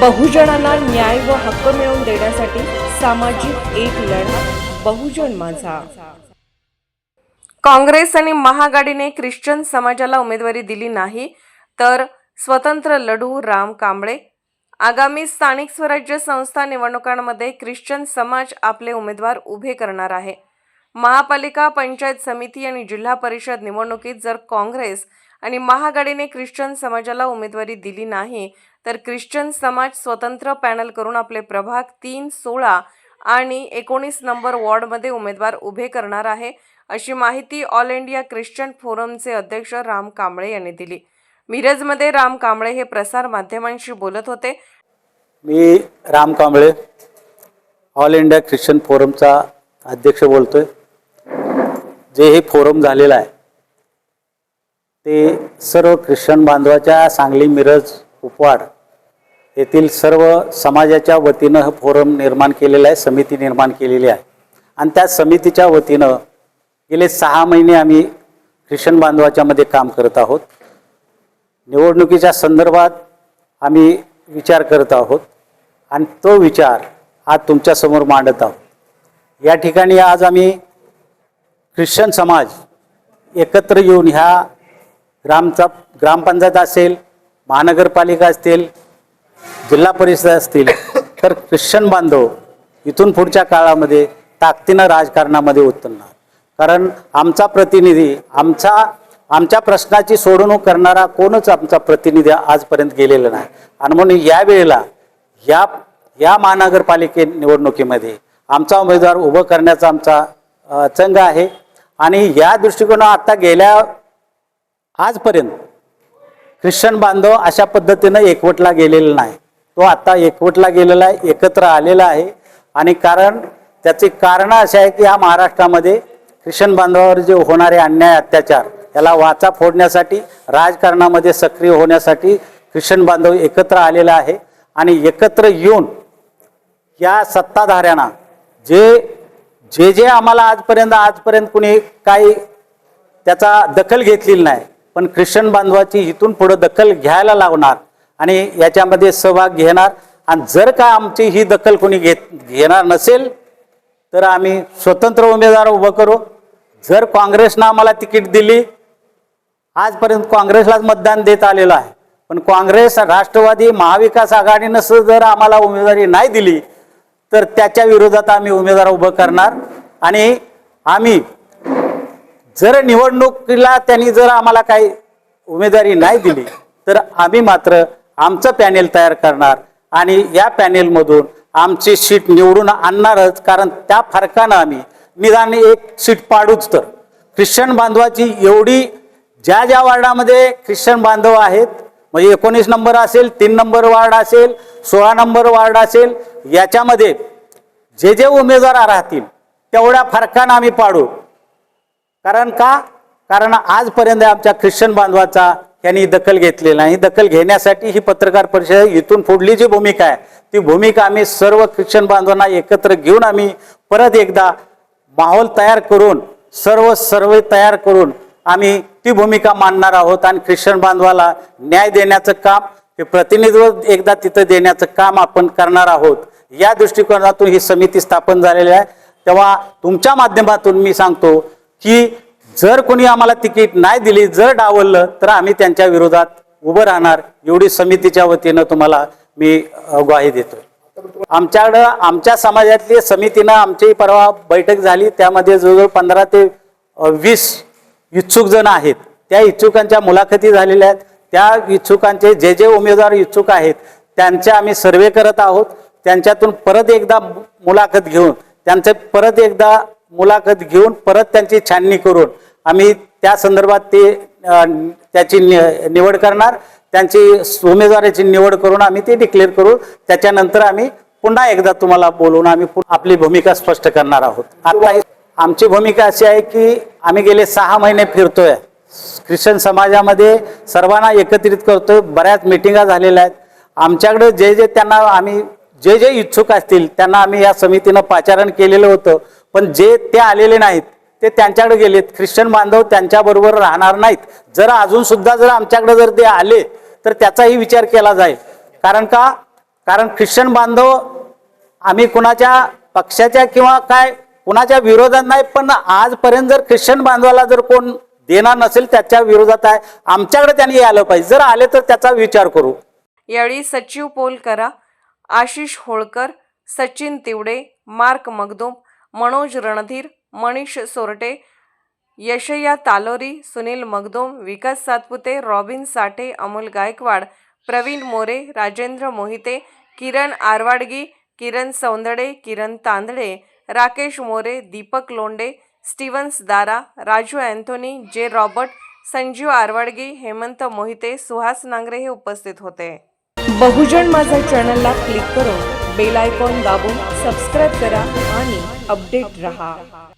बहुजनांना न्याय व हक्क मिळवून देण्यासाठी सामाजिक एक लढा बहुजन माझा. काँग्रेस आणि महाआघाडीने ख्रिश्चन समाजाला उमेदवारी दिली नाही तर स्वतंत्र लढू राम कांबळे. आगामी स्थानिक स्वराज्य संस्था निवडणुकांमध्ये ख्रिश्चन समाज आपले उमेदवार उभे करणार आहे. महापालिका पंचायत समिती आणि जिल्हा परिषद निवडणुकीत जर काँग्रेस आणि महाआघाडीने ख्रिश्चन समाजाला उमेदवारी दिली नाही तर ख्रिश्चन समाज स्वतंत्र पॅनल करून आपले प्रभाग तीन सोळा आणि एकोणीस नंबर वॉर्डमध्ये उमेदवार उभे करणार आहे अशी माहिती ऑल इंडिया ख्रिश्चन फोरमचे अध्यक्ष राम कांबळे यांनी दिली. मिरजमध्ये राम कांबळे हे प्रसार माध्यमांशी बोलत होते. मी Ram Kamble all India Christian फोरमचा अध्यक्ष बोलतोय. जे हे फोरम झालेलं आहे ते सर्व ख्रिश्चन बांधवाच्या सांगली मिरज उपवाड येथील सर्व समाजाच्या वतीनं फोरम निर्माण केलेलं आहे समिती निर्माण केलेली आहे. आणि त्या समितीच्या वतीनं गेले सहा महिने आम्ही ख्रिश्चन बांधवाच्यामध्ये काम करत आहोत. निवडणुकीच्या संदर्भात आम्ही विचार करत आहोत आणि तो विचार आज तुमच्यासमोर मांडत आहोत. या ठिकाणी आज आम्ही ख्रिश्चन समाज एकत्र येऊन ह्या ग्रामचा ग्रामपंचायत असेल महानगरपालिका असतील जिल्हा परिषद असतील तर ख्रिश्चन बांधव इथून पुढच्या काळामध्ये ताकदीनं राजकारणामध्ये उतरणार. कारण आमचा प्रतिनिधी आमचा आमच्या प्रश्नाची सोडवणूक करणारा कोणच आमचा प्रतिनिधी आजपर्यंत गेलेला नाही. आणि म्हणून या वेळेला या या महानगरपालिके निवडणुकीमध्ये आमचा उमेदवार उभं करण्याचा आमचा चंग आहे. आणि या दृष्टिकोनात आता गेल्या आजपर्यंत ख्रिश्चन बांधव अशा पद्धतीनं एकवटला गेलेला नाही. तो आता एकवटला गेलेला आहे एकत्र आलेला आहे. आणि कारण त्याचे कारण असे आहे की या महाराष्ट्रामध्ये ख्रिश्चन बांधवावर जे होणारे अन्याय अत्याचार याला वाचा फोडण्यासाठी राजकारणामध्ये सक्रिय होण्यासाठी ख्रिश्चन बांधव एकत्र आलेला आहे. आणि एकत्र येऊन या सत्ताधाऱ्यांना जे जे जे आम्हाला आजपर्यंत आजपर्यंत कुणी काही त्याचा दखल घेतलेली नाही पण ख्रिश्चन बांधवाची इथून पुढं दखल घ्यायला लावणार आणि याच्यामध्ये सहभाग घेणार. आणि जर का आमची ही दखल कोणी घेत घेणार नसेल तर आम्ही स्वतंत्र उमेदवार उभं करू. जर काँग्रेसनं आम्हाला तिकीट दिली आजपर्यंत काँग्रेसलाच मतदान देत आलेलं आहे. पण काँग्रेस राष्ट्रवादी महाविकास आघाडीनं जर आम्हाला उमेदवारी नाही दिली तर त्याच्या विरोधात आम्ही उमेदवार उभं करणार. आणि आम्ही जर निवडणुकीला त्यांनी जर आम्हाला काही उमेदवारी नाही दिली तर आम्ही मात्र आमचं पॅनेल तयार करणार आणि या पॅनेलमधून आमची सीट निवडून आणणारच कारण त्या फरकानं आम्ही निदान एक सीट पाडूच तर. ख्रिश्चन बांधवाची एवढी ज्या ज्या वार्डामध्ये ख्रिश्चन बांधव आहेत म्हणजे एकोणीस नंबर असेल तीन नंबर वार्ड असेल सोळा नंबर वार्ड असेल याच्यामध्ये जे जे उमेदवार राहतील तेवढ्या फरकानं आम्ही पाडू. कारण का? कारण आजपर्यंत आमच्या ख्रिश्चन बांधवाचा यांनी दखल घेतलेली नाही. दखल घेण्यासाठी ही पत्रकार परिषद इथून पुढली जी भूमिका आहे ती भूमिका आम्ही सर्व ख्रिश्चन बांधवांना एकत्र घेऊन आम्ही परत एकदा माहोल तयार करून सर्व सर्वे तयार करून आम्ही ती भूमिका मांडणार आहोत आणि ख्रिश्चन बांधवाला न्याय देण्याचं काम हे प्रतिनिधित्व एकदा तिथं देण्याचं काम आपण करणार आहोत. या दृष्टिकोनातून ही समिती स्थापन झालेली आहे. तेव्हा तुमच्या माध्यमातून मी सांगतो की जर कोणी आम्हाला तिकीट नाही दिली जर डावललं तर आम्ही त्यांच्या विरोधात उभं राहणार. एवढी समितीच्या वतीनं तुम्हाला मी ग्वाही देतोय. आमच्याकडं आमच्या समाजातली समितीनं आमची परवा बैठक झाली. त्यामध्ये जवळजवळ पंधरा ते वीस इच्छुक जण आहेत. त्या इच्छुकांच्या मुलाखती झालेल्या आहेत. त्या इच्छुकांचे जे जे उमेदवार इच्छुक आहेत त्यांचे आम्ही सर्वे करत आहोत. त्यांच्यातून परत एकदा मुलाखत घेऊन त्यांचे परत एकदा मुलाखत घेऊन परत त्यांची छाननी करून आम्ही त्या संदर्भात ते त्याची नि- निवड करणार. त्यांची उमेदवाराची निवड करून आम्ही ते डिक्लेअर करू. त्याच्यानंतर आम्ही पुन्हा एकदा तुम्हाला बोलवून आम्ही पु- आपली भूमिका स्पष्ट करणार आहोत. आता आमची भूमिका अशी आहे की आम्ही गेले सहा महिने फिरतोय. ख्रिश्चन समाजामध्ये सर्वांना एकत्रित करतोय. बऱ्याच मिटिंगा झालेल्या आहेत. आमच्याकडे जे जे त्यांना आम्ही जे जे इच्छुक असतील त्यांना आम्ही या समितीनं पाचारण केलेलं होतं. पण जे ते आलेले नाहीत ते त्यांच्याकडे गेलेत. ख्रिश्चन बांधव त्यांच्याबरोबर राहणार नाहीत. जर अजून सुद्धा जर आमच्याकडे जर ते आले तर त्याचाही विचार केला जाईल. कारण का? कारण ख्रिश्चन बांधव आम्ही कुणाच्या पक्षाच्या किंवा काय कुणाच्या विरोधात नाही पण आजपर्यंत जर ख्रिश्चन बांधवाला जर कोण देणार नसेल त्याच्या विरोधात आहे. आमच्याकडे त्यांनी आलं पाहिजे. जर आले तर त्याचा विचार करू. यावेळी सचिव Polkara Ashish Holkar Sachin Tiwade Mark Magdom Manoj Randhir Manish Sorte Yashaya Talori Sunil Magdom Vikas Satpute Robin Sathe Amol Gaikwad Pravin More Rajendra Mohite Kiran Arwadgi Kiran Saundade Kiran Tandale Rakesh More Deepak Londe Stevens Dara Raju Anthony J Robert Sanjeev Arwadgi Hemant Mohite Suhas Nangare हे उपस्थित होते. बहुजन माझा चॅनलला click करून bell icon दाबून subscribe करा आणि update रहा.